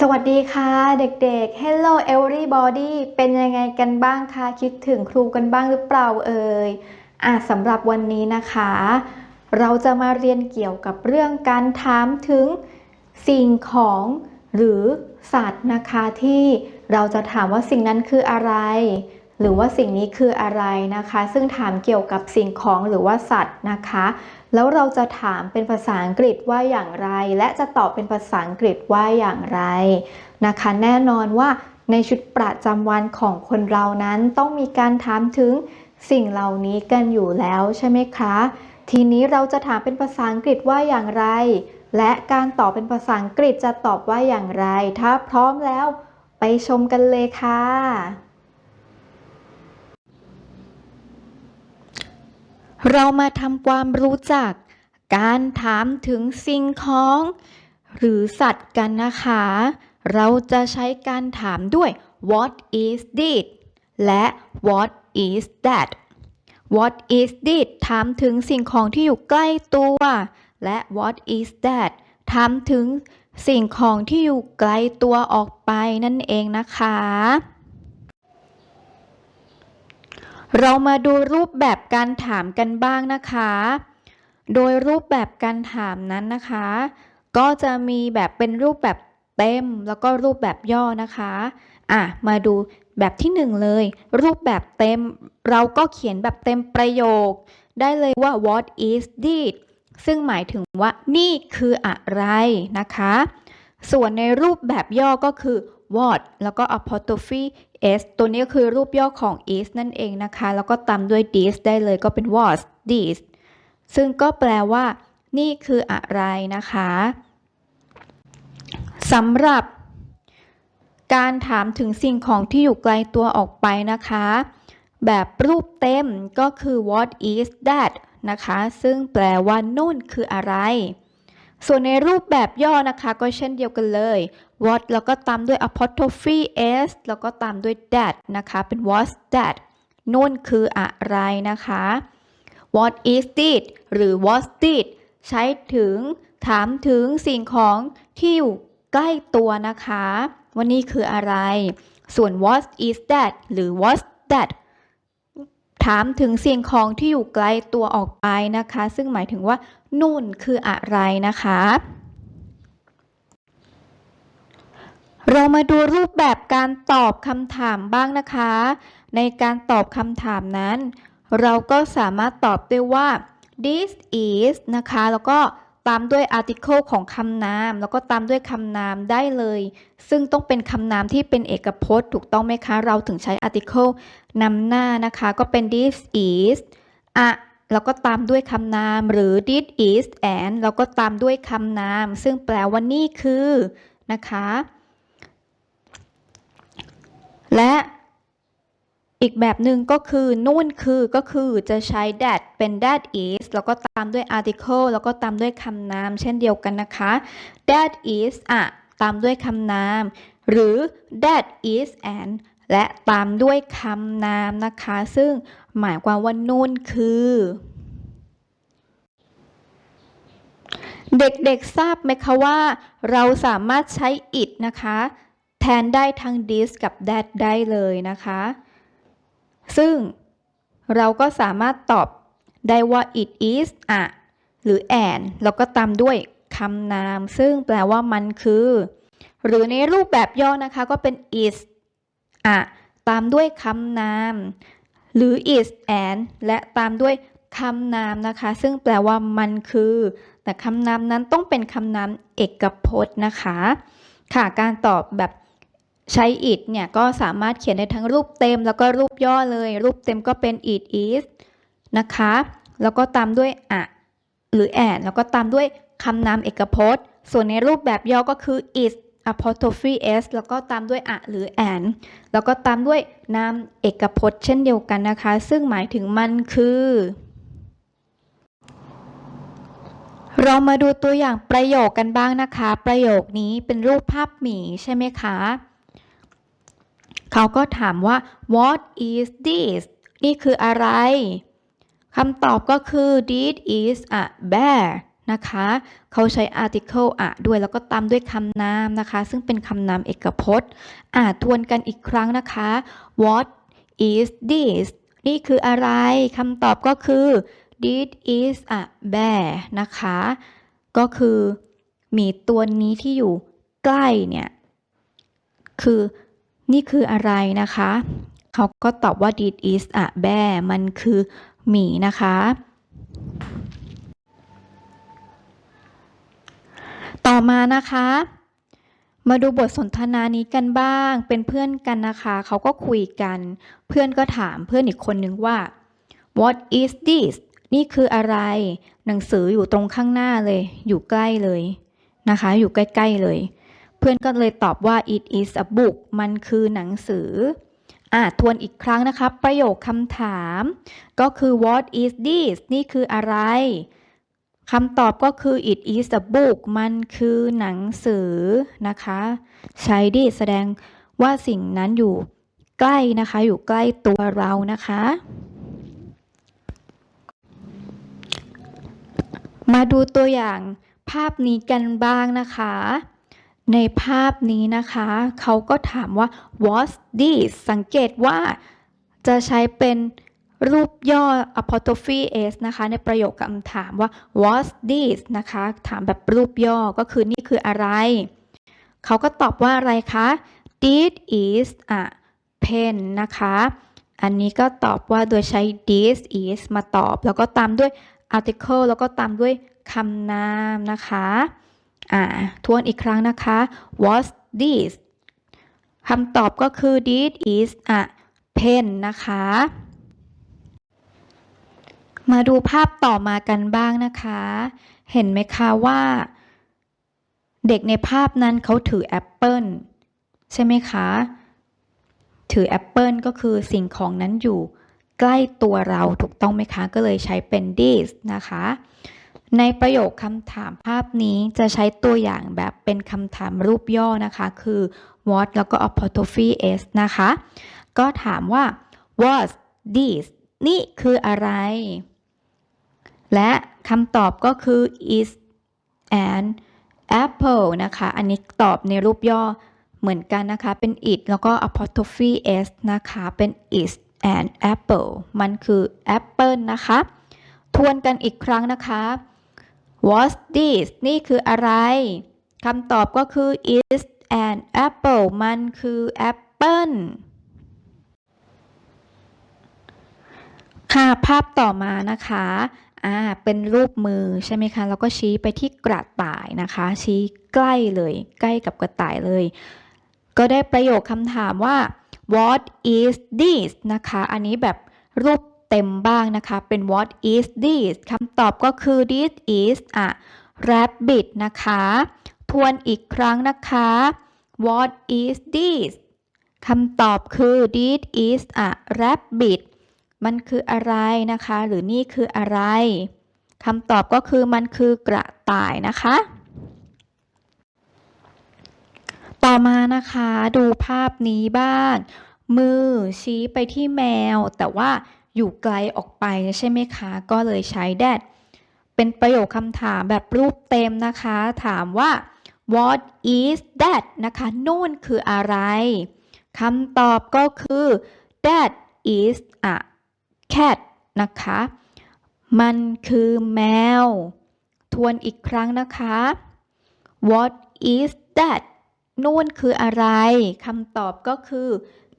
สวัสดีค่ะเด็กๆ Hello everybody เป็นยังไงกันบ้างคะ คิดถึงครูกันบ้างหรือเปล่าเอ่ยอะสำหรับวันนี้นะคะ เราจะมาเรียนเกี่ยวกับเรื่องการถามถึงสิ่งของหรือสัตว์นะคะที่เราจะถามว่าสิ่งนั้นคืออะไร หรือว่าสิ่งนี้คืออะไรนะคะ ซึ่งถามเกี่ยวกับสิ่งของหรือว่าสัตว์นะคะ แล้วเราจะถามเป็นภาษาอังกฤษว่าอย่างไร และจะตอบเป็นภาษาอังกฤษว่าอย่างไรนะคะ แน่นอนว่าในชุดประจำวันของคนเรานั้นต้องมีการถามถึงสิ่งเหล่านี้กันอยู่แล้วใช่ไหมคะ ทีนี้เราจะถามเป็นภาษาอังกฤษว่าอย่างไร และการตอบเป็นภาษาอังกฤษจะตอบว่าอย่างไร ถ้าพร้อมแล้วไปชมกันเลยค่ะ เรามาทำความรู้จักการถามถึงสิ่งของ หรือสัตว์กันนะคะ เราจะใช้การถามด้วย what is this และ what is that what is this ถามถึงสิ่งของที่อยู่ใกล้ตัว และ what is that ถามถึงสิ่งของที่อยู่ไกลตัวออกไปนั่นเองนะคะ เรามาดูรูปแบบการถามกันบ้างนะคะ โดยรูปแบบการถามนั้นนะคะ ก็จะมีแบบเป็นรูปแบบเต็มแล้วก็รูปแบบย่อนะคะ อะ มาดูแบบที่หนึ่งเลย รูปแบบเต็ม เราก็เขียนแบบเต็มประโยค ได้เลยว่า what is this ซึ่งหมายถึงว่านี่คืออะไรนะคะ ส่วนในรูปแบบย่อก็คือ what แล้วก็ apostrophe s ตัวนี้ก็คือรูปย่อของ is นั่นเองนะคะ แล้วก็ตามด้วย this ได้เลยก็เป็น was this ซึ่งก็แปลว่า นี่คืออะไรนะคะสำหรับ การถามถึงสิ่งของที่อยู่ไกลตัวออกไปนะคะ แบบรูปเต็มก็คือ what is that นะคะ ซึ่งแปลว่านู่นคืออะไร ส่วนในรูปแบบย่อนะคะก็เช่นเดียวกันเลย what แล้วก็ตามด้วย apostrophe s แล้วก็ตามด้วย that นะคะ เป็น what's that นู่นคืออะไรนะคะ what is it หรือ what's it ใช้ถึงถามถึงสิ่งของที่อยู่ใกล้ตัวนะคะ ว่านี่คืออะไร ส่วน what is that หรือ what's that ถามถึงสิ่งของที่อยู่ไกลตัวออกไปนะคะ ซึ่งหมายถึงว่า นู่นคืออะไรนะคะ เรามาดูรูปแบบการตอบคำถามบ้างนะคะ ในการตอบคำถามนั้น เราก็สามารถตอบได้ว่า this is นะคะ แล้วก็ตามด้วย article ของคำนาม แล้วก็ตามด้วยคำนามได้เลย ซึ่งต้องเป็นคำนามที่เป็นเอกพจน์ถูกต้องไหมคะ เราถึงใช้ article นำหน้านะคะ ก็เป็น this is อะ แล้วก็ตามด้วยคำนามหรือ this is and แล้วก็ตามด้วยคำนาม ซึ่งแปลว่านี่คือนะคะ และอีกแบบหนึ่งก็คือนู่นคือก็คือจะใช้ that เป็น that is แล้วก็ตามด้วย article แล้วก็ตามด้วยคำนาม เช่นเดียวกันนะคะ that is อะตามด้วยคำนาม หรือ that is and และตามด้วยคำนามนะคะ ซึ่งหมายความว่านู่นคือ เด็กๆทราบไหมคะว่า เราสามารถใช้ it นะคะ แทนได้ทั้ง this กับ that ได้เลยนะคะ ซึ่งเราก็สามารถตอบได้ว่า it is อะหรือ and แล้วก็ตามด้วยคำนาม ซึ่งแปลว่ามันคือ หรือในรูปแบบย่อนะคะก็เป็น is อะตามด้วยคำนาม หรือ is and และตามด้วยคำนามนะคะ ซึ่งแปลว่ามันคือ แต่คำนามนั้นต้องเป็นคำนามเอกพจน์นะคะ ค่ะ การตอบแบบใช้ it เนี่ยก็สามารถเขียนได้ทั้งรูปเต็มแล้วก็รูปย่อเลย รูปเต็มก็เป็น it is นะคะ แล้วก็ตามด้วยอะหรือ and แล้วก็ตามด้วยคำนามเอกพจน์ ส่วนในรูปแบบย่อก็คือ is apostrophe s แล้วก็ตามด้วยอะหรือ and แล้วก็ตามด้วยนามเอกพจน์เช่นเดียวกันนะคะ ซึ่งหมายถึงมันคือ เรามาดูตัวอย่างประโยคกันบ้างนะคะ ประโยคนี้เป็นรูปภาพหมีใช่ไหมคะ เขาก็ถามว่า what is this นี่คืออะไรคำตอบก็คือ this is a bear นะคะเขาใช้ article อะด้วยแล้วก็ตามด้วยคำนามนะคะ ซึ่งเป็นคำนามเอกพจน์ อ่าทวนกันอีกครั้งนะคะ what is this นี่คืออะไรคำตอบก็คือ this is a bear นะคะ ก็คือหมีตัวนี้ที่อยู่ใกล้เนี่ยคือนี่คืออะไรนะคะ เขาก็ตอบว่า this is a bear มันคือหมีนะคะ ต่อมานะคะ มาดูบทสนทนานี้กันบ้าง เป็นเพื่อนกันนะคะ เขาก็คุยกัน เพื่อนก็ถามเพื่อนอีกคนนึงว่า what is this นี่คืออะไร หนังสืออยู่ตรงข้างหน้าเลย อยู่ใกล้เลยนะคะ อยู่ใกล้ๆเลย เพื่อนก็เลยตอบว่า it is a book มันคือหนังสืออะทวนอีกครั้งนะคะ ประโยคคำถาม ก็คือ what is this นี่คืออะไร คำตอบก็คือ it is a book มันคือหนังสือนะคะ ใช้ this แสดงว่าสิ่งนั้นอยู่ใกล้นะคะ อยู่ใกล้ตัวเรานะคะ มาดูตัวอย่างภาพนี้กันบ้างนะคะ ในภาพนี้นะคะ เขาก็ถามว่า what's this สังเกตว่าจะใช้เป็น รูปย่อ apostrophe s นะคะ ในประโยคคำถามว่า what's this นะคะ ถามแบบรูปย่อก็คือนี่คืออะไร เขาก็ตอบว่าอะไรคะ this is a pen นะคะ อันนี้ก็ตอบว่าโดยใช้ this is มาตอบ แล้วก็ตามด้วย article แล้วก็ตามด้วยคำนามนะคะ อ่า ทวนอีกครั้งนะคะ what's this คำตอบก็คือ this is a pen นะคะ มาดูภาพต่อมากันบ้างนะคะ เห็นไหมคะว่า เด็กในภาพนั้นเขาถือแอปเปิลใช่ไหมคะ ถือแอปเปิลก็คือสิ่งของนั้นอยู่ใกล้ตัวเราถูกต้องไหมคะ ก็เลยใช้เป็น this นะคะ ในประโยคคำถามภาพนี้จะใช้ตัวอย่างแบบเป็นคำถามรูปย่อนะคะ คือ what แล้วก็ apostrophe s นะคะ ก็ถามว่า what's this นี่คืออะไร และคำตอบก็คือ is an apple นะคะ อันนี้ตอบในรูปย่อเหมือนกันนะคะ เป็น it แล้วก็ apostrophe s นะคะ เป็น is an apple มันคือ apple นะคะ ทวนกันอีกครั้งนะคะ what's this นี่คืออะไร คำตอบก็คือ is an apple มันคือ apple ค่ะ ภาพต่อมานะคะ อ่าเป็นรูปมือใช่ไหมคะ แล้วก็ชี้ไปที่กระต่ายนะคะ ชี้ใกล้เลยใกล้กับกระต่ายเลย ก็ได้ประโยคคำถามว่า what is this นะคะ อันนี้แบบรูปเต็มบ้างนะคะ เป็น what is this คำตอบก็คือ this is a rabbit นะคะ ทวนอีกครั้งนะคะ what is this คำตอบคือ this is a rabbit มันคืออะไรนะคะ หรือนี่คืออะไรคำตอบก็คือมันคือกระต่ายนะคะ ต่อมานะคะดูภาพนี้บ้าง มือชี้ไปที่แมว แต่ว่าอยู่ไกลออกไปใช่ไหมคะ ก็เลยใช้ that เป็นประโยคคำถามแบบรูปเต็มนะคะ ถามว่า what is that นะคะนู่นคืออะไรคำตอบก็คือ that is a cat นะคะ มันคือแมว ทวนอีกครั้งนะคะ what is that นู่นคืออะไร คำตอบก็คือ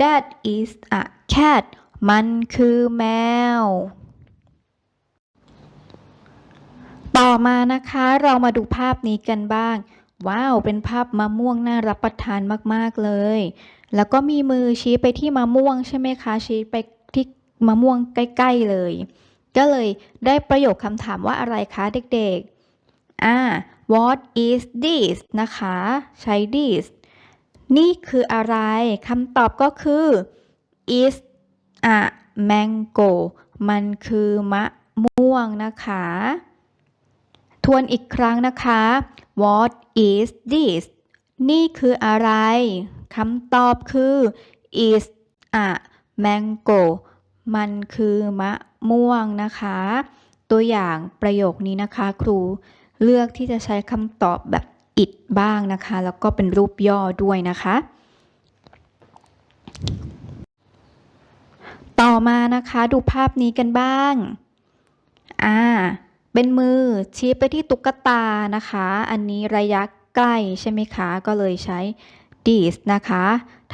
that is a cat มันคือแมว ต่อมานะคะเรามาดูภาพนี้กันบ้าง ว้าว เป็นภาพมะม่วงน่ารับประทานมาก ๆ เลย แล้วก็มีมือชี้ไปที่มะม่วงใช่ไหมคะ ชี้ไปที่ มะม่วงใกล้ ๆ เลย ก็เลยได้ประโยคคำถามว่าอะไรคะเด็กๆ อ่า what is this นะคะ ใช้ this นี่คืออะไรคำตอบก็คือ is a mango มันคือมะม่วงนะคะ ทวนอีกครั้งนะคะ what is this นี่คืออะไรคำตอบคือ is a mango มันคือมะม่วงนะคะ ตัวอย่างประโยคนี้นะคะ ครูเลือกที่จะใช้คำตอบแบบ it บ้างนะคะ แล้วก็เป็นรูปย่อด้วยนะคะ ต่อมานะคะดูภาพนี้กันบ้าง อ่า เป็นมือชี้ไปที่ตุ๊กตานะคะ อันนี้ระยะใกล้ใช่ไหมคะ ก็เลยใช้ this นะคะ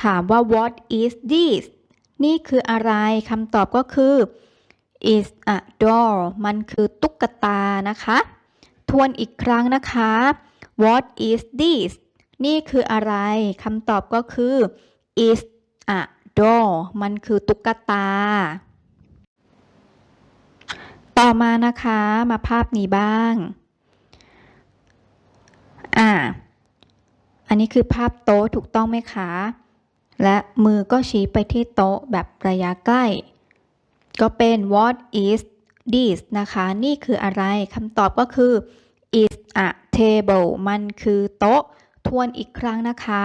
ถามว่า what is this นี่คืออะไรคำตอบก็คือ is a doll มันคือตุ๊กตานะคะ ทวนอีกครั้งนะคะ what is this นี่คืออะไรคำตอบก็คือ is a doll มันคือตุ๊กตา ต่อมานะคะมาภาพนี้บ้าง อ่า อันนี้คือภาพโต๊ะถูกต้องไหมคะ และมือก็ชี้ไปที่โต๊ะแบบระยะใกล้ ก็เป็น what is this นะคะ นี่คืออะไรคำตอบก็คือ is a table มันคือโต๊ะ ทวนอีกครั้งนะคะ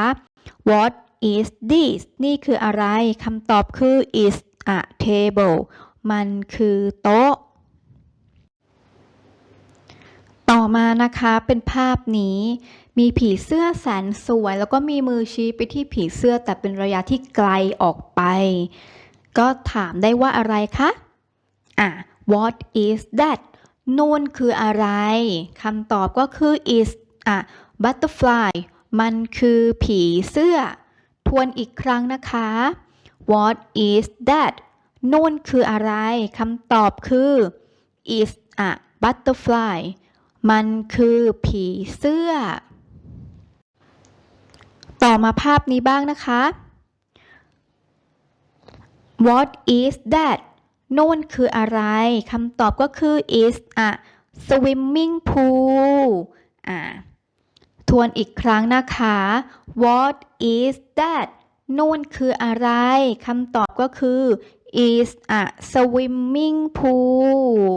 what is this นี่คืออะไรคำตอบคือ is a table มันคือโต๊ะ ต่อมานะคะเป็นภาพนี้มีผีเสื้อแสนสวย แล้วก็มีมือชี้ไปที่ผีเสื้อแต่เป็นระยะที่ไกลออกไป ก็ถามได้ว่าอะไรคะอะ what is that นู่นคืออะไรคำตอบก็คือ is a butterfly มันคือผีเสื้อ ทวนอีกครั้งนะคะ what is that นู่นคืออะไรคำตอบคือ is a butterfly มันคือผีเสื้อ ต่อมาภาพนี้บ้างนะคะ What is that นู่นคืออะไรคำตอบก็คือ is a swimming pool อ่าทวนอีกครั้งนะคะ What is that นู่นคืออะไรคำตอบก็คือ is a swimming pool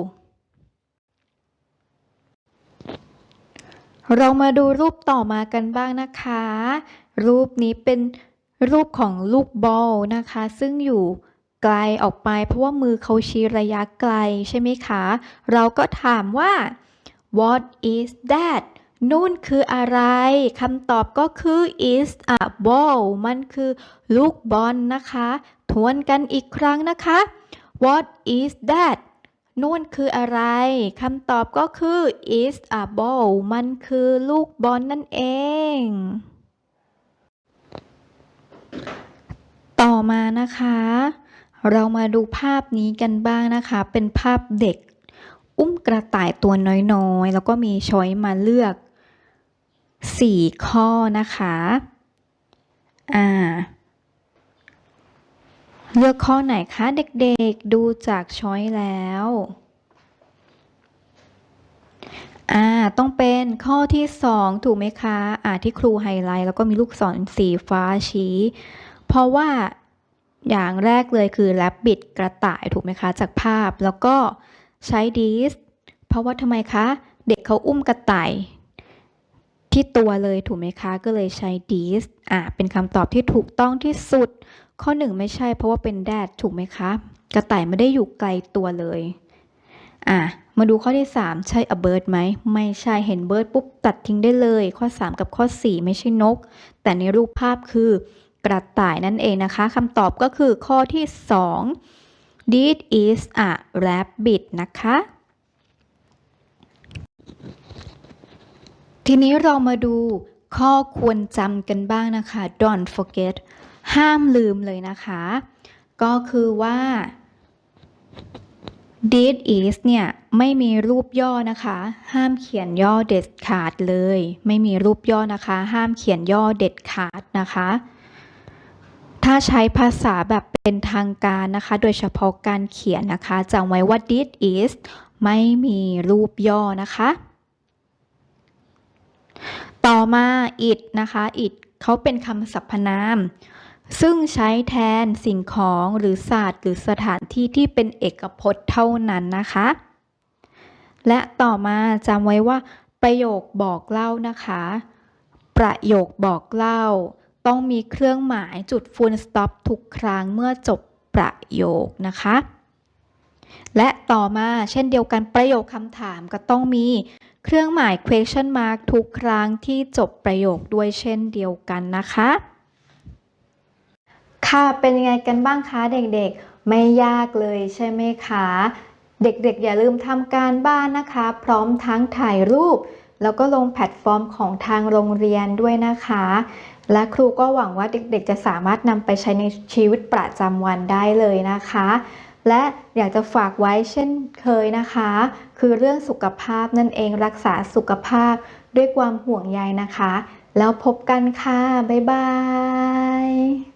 เรามาดูรูปต่อมากันบ้างนะคะ รูปนี้เป็นรูปของลูกบอลนะคะ ซึ่งอยู่ไกลออกไป เพราะว่ามือเขาชี้ระยะไกลใช่ไหมคะ เราก็ถามว่า what is that นู่นคืออะไรคำตอบก็คือ is a ball มันคือลูกบอลนะคะ ทวนกันอีกครั้งนะคะ what is that นู่นคืออะไร คำตอบก็คือ is a ball มันคือลูกบอลนั่นเอง ต่อมานะคะ เรามาดูภาพนี้กันบ้างนะคะ เป็นภาพเด็ก อุ้มกระต่ายตัวน้อยๆ แล้วก็มีช้อยมาเลือก 4 ข้อนะคะ อ่า เลือกข้อไหนคะเด็กๆ ดูจากช้อยแล้วอ่าต้องเป็นข้อที่ 2 ถูกไหมคะอ่าที่ครูไฮไลท์แล้วก็มีลูกศรสีฟ้าชี้ เพราะว่าอย่างแรกเลยคือแรบบิดกระต่ายถูกไหมคะ จากภาพแล้วก็ใช้ this เพราะว่าทำไมคะ เด็กเขาอุ้มกระต่าย ที่ตัวเลยถูกไหมคะ ก็เลยใช้ this อ่าเป็นคำตอบที่ถูกต้องที่สุด ข้อหนึ่งไม่ใช่เพราะว่าเป็น that ถูกไหมคะ กระต่ายไม่ได้อยู่ไกลตัวเลย อะ มาดูข้อที่ 3 ใช่ a bird ไหม ไม่ใช่เห็น bird ปุ๊บตัดทิ้งได้เลย ข้อ 3 กับข้อ 4 ไม่ใช่นก แต่ในรูปภาพคือกระต่ายนั่นเองนะคะคำตอบก็คือข้อที่ 2 this is a rabbit นะคะทีนี้เรามาดูข้อควรจำกันบ้างนะคะ don't forget ห้ามลืมเลยนะคะ ก็คือว่า this is เนี่ยไม่มีรูปย่อนะคะ ห้ามเขียนย่อเด็ดขาดเลย ไม่มีรูปย่อนะคะ ห้ามเขียนย่อเด็ดขาดนะคะ ถ้าใช้ภาษาแบบเป็นทางการนะคะ โดยเฉพาะการเขียนนะคะจำไว้ว่า this is ไม่มีรูปย่อนะคะ ต่อมา it นะคะ it เขาเป็นคำสรรพนาม ซึ่งใช้แทนสิ่งของหรือศาสตร์หรือสถานที่ที่เป็นเอกพจน์เท่านั้นนะคะ และต่อมาจำไว้ว่าประโยคบอกเล่านะคะ ประโยคบอกเล่า ต้องมีเครื่องหมายจุด full stop ทุกครั้งเมื่อจบประโยคนะคะ และต่อมาเช่นเดียวกันประโยคคำถามก็ต้องมีเครื่องหมาย question mark ทุกครั้งที่จบประโยคด้วยเช่นเดียวกันนะคะ ค่ะ เป็นยังไงกันบ้างคะเด็กๆ ไม่ยากเลยใช่ไหมคะ เด็กๆ อย่าลืมทำการบ้านนะคะ พร้อมทั้งถ่ายรูป แล้วก็ลงแพลตฟอร์มของทางโรงเรียนด้วยนะคะ และครูก็หวังว่าเด็กๆ จะสามารถนำไปใช้ในชีวิตประจำวันได้เลยนะคะ และอยากจะฝากไว้เช่นเคยนะคะ คือเรื่องสุขภาพนั่นเองรักษาสุขภาพด้วยความห่วงใยนะคะ แล้วพบกันค่ะ บ๊ายบาย